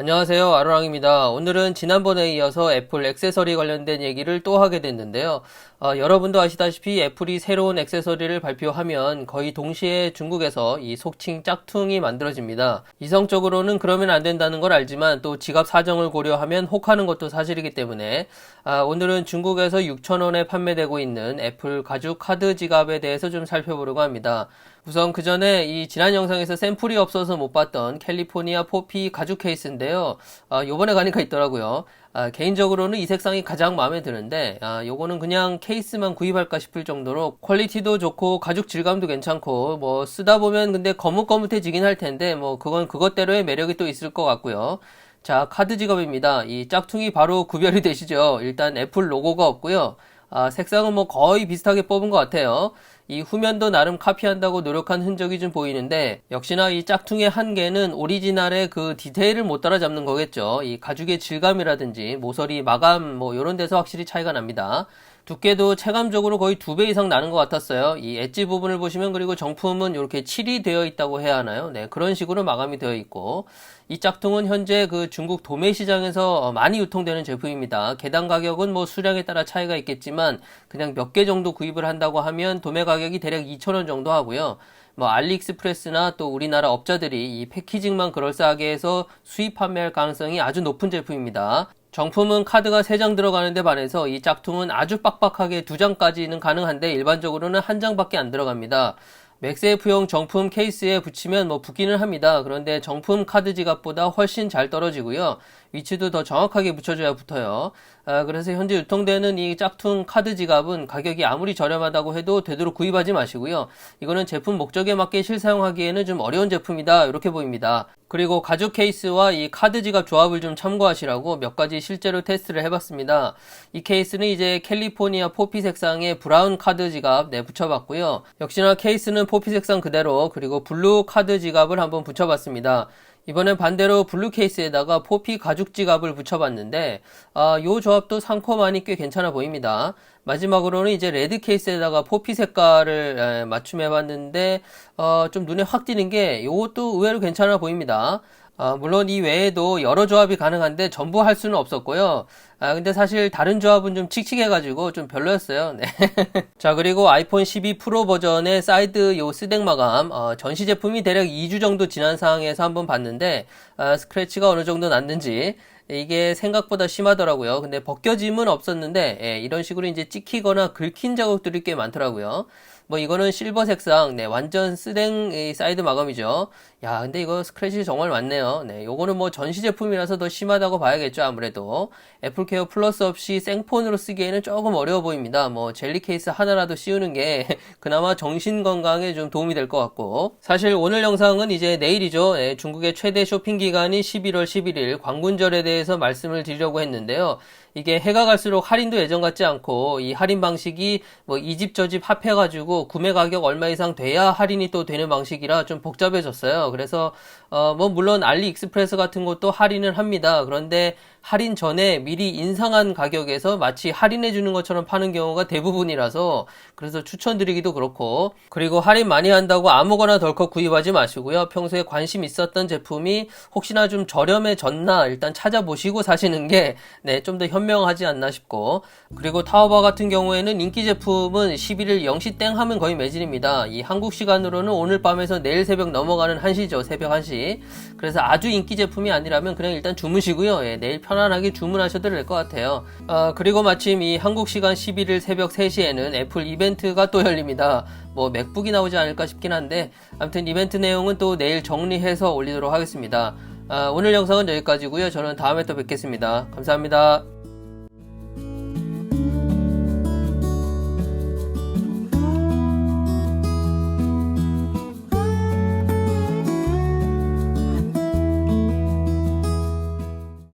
안녕하세요. 아로랑입니다. 오늘은 지난번에 이어서 애플 액세서리 관련된 얘기를 또 하게 됐는데요. 어, 여러분도 아시다시피 애플이 새로운 액세서리를 발표하면 거의 동시에 중국에서 이 속칭 짝퉁이 만들어집니다. 이성적으로는 그러면 안 된다는 걸 알지만 또 지갑 사정을 고려하면 혹하는 것도 사실이기 때문에 아, 오늘은 중국에서 6,000원에 판매되고 있는 애플 가죽 카드 지갑에 대해서 좀 살펴보려고 합니다. 우선 그 전에 이 지난 영상에서 샘플이 없어서 못 봤던 캘리포니아 포피 가죽 케이스인데요. 아, 요번에 가니까 있더라고요. 아, 개인적으로는 이 색상이 가장 마음에 드는데, 아, 요거는 그냥 케이스만 구입할까 싶을 정도로 퀄리티도 좋고 가죽 질감도 괜찮고, 뭐 쓰다 보면 근데 거뭇거뭇해지긴 할 텐데, 뭐 그건 그것대로의 매력이 또 있을 것 같고요. 자, 카드 지갑입니다. 이 짝퉁이 바로 구별이 되시죠? 일단 애플 로고가 없고요. 아, 색상은 뭐 거의 비슷하게 뽑은 것 같아요. 이 후면도 나름 카피한다고 노력한 흔적이 좀 보이는데 역시나 이 짝퉁의 한계는 오리지널의 그 디테일을 못 따라잡는 거겠죠. 이 가죽의 질감이라든지 모서리 마감 뭐 이런 데서 확실히 차이가 납니다. 두께도 체감적으로 거의 두 배 이상 나는 것 같았어요. 이 엣지 부분을 보시면 그리고 정품은 이렇게 칠이 되어 있다고 해야 하나요? 네, 그런 식으로 마감이 되어 있고 이 짝퉁은 현재 그 중국 도매 시장에서 많이 유통되는 제품입니다. 개당 가격은 뭐 수량에 따라 차이가 있겠지만 그냥 몇 개 정도 구입을 한다고 하면 도매 가격이 대략 2,000원 정도 하고요. 뭐 알리익스프레스나 또 우리나라 업자들이 이 패키징만 그럴싸하게 해서 수입 판매할 가능성이 아주 높은 제품입니다. 정품은 카드가 3장 들어가는데 반해서 이 짝퉁은 아주 빡빡하게 2장까지는 가능한데 일반적으로는 한 장밖에 안 들어갑니다. 맥세이프용 정품 케이스에 붙이면 뭐 붙기는 합니다. 그런데 정품 카드 지갑보다 훨씬 잘 떨어지고요. 위치도 더 정확하게 붙여줘야 붙어요. 아, 그래서 현재 유통되는 이 짝퉁 카드 지갑은 가격이 아무리 저렴하다고 해도 되도록 구입하지 마시고요. 이거는 제품 목적에 맞게 실사용하기에는 좀 어려운 제품이다. 이렇게 보입니다. 그리고 가죽 케이스와 이 카드 지갑 조합을 좀 참고하시라고 몇 가지 실제로 테스트를 해봤습니다. 이 케이스는 이제 캘리포니아 포피 색상의 브라운 카드 지갑 네 붙여봤고요. 역시나 케이스는 포피 색상 그대로 그리고 블루 카드 지갑을 한번 붙여봤습니다. 이번엔 반대로 블루 케이스에다가 포피 가죽 지갑을 붙여봤는데 아, 요 조합도 상코만이 꽤 괜찮아 보입니다. 마지막으로는 이제 레드 케이스에다가 포피 색깔을 맞춤해봤는데 어, 좀 눈에 확 띄는 게 이것도 의외로 괜찮아 보입니다. 아, 물론 이 외에도 여러 조합이 가능한데 전부 할 수는 없었고요. 아, 근데 사실 다른 조합은 좀 칙칙해가지고 좀 별로였어요. 네. 자, 그리고 아이폰 12 프로 버전의 사이드 요 스댕 마감, 어, 전시 제품이 대략 2주 정도 지난 상황에서 한번 봤는데, 아, 스크래치가 어느 정도 났는지, 이게 생각보다 심하더라고요. 근데 벗겨짐은 없었는데, 예, 이런 식으로 이제 찍히거나 긁힌 자국들이 꽤 많더라고요. 뭐 이거는 실버 색상, 네, 완전 쓰댕 사이드 마감이죠. 야, 근데 이거 스크래치 정말 많네요. 네, 요거는 뭐 전시 제품이라서 더 심하다고 봐야겠죠, 아무래도. 애플케어 플러스 없이 생폰으로 쓰기에는 조금 어려워 보입니다. 뭐 젤리 케이스 하나라도 씌우는 게 그나마 정신 건강에 좀 도움이 될 것 같고. 사실 오늘 영상은 이제 내일이죠. 네, 중국의 최대 쇼핑 기간이 11월 11일 광군절에 대해서 말씀을 드리려고 했는데요. 이게 해가 갈수록 할인도 예전 같지 않고 이 할인 방식이 뭐 이 집 저 집 합해가지고 구매 가격 얼마 이상 돼야 할인이 또 되는 방식이라 좀 복잡해졌어요. 그래서 어 뭐 물론 알리익스프레스 같은 것도 할인을 합니다. 그런데 할인 전에 미리 인상한 가격에서 마치 할인해 주는 것처럼 파는 경우가 대부분이라서 그래서 추천드리기도 그렇고 그리고 할인 많이 한다고 아무거나 덜컥 구입하지 마시고요. 평소에 관심 있었던 제품이 혹시나 좀 저렴해졌나 일단 찾아보시고 사시는 게 네, 좀 더 현명하지 않나 싶고 그리고 타오바 같은 경우에는 인기 제품은 11일 0시 땡 하면 거의 매진입니다. 이 한국 시간으로는 오늘 밤에서 내일 새벽 넘어가는 1시죠. 새벽 1시. 그래서 아주 인기 제품이 아니라면 그냥 일단 주무시고요. 예, 내일 편안하게 주문하셔도 될 것 같아요. 아, 그리고 마침 이 한국 시간 11일 새벽 3시에는 애플 이벤트가 또 열립니다. 뭐 맥북이 나오지 않을까 싶긴 한데 아무튼 이벤트 내용은 또 내일 정리해서 올리도록 하겠습니다. 아, 오늘 영상은 여기까지고요. 저는 다음에 또 뵙겠습니다. 감사합니다.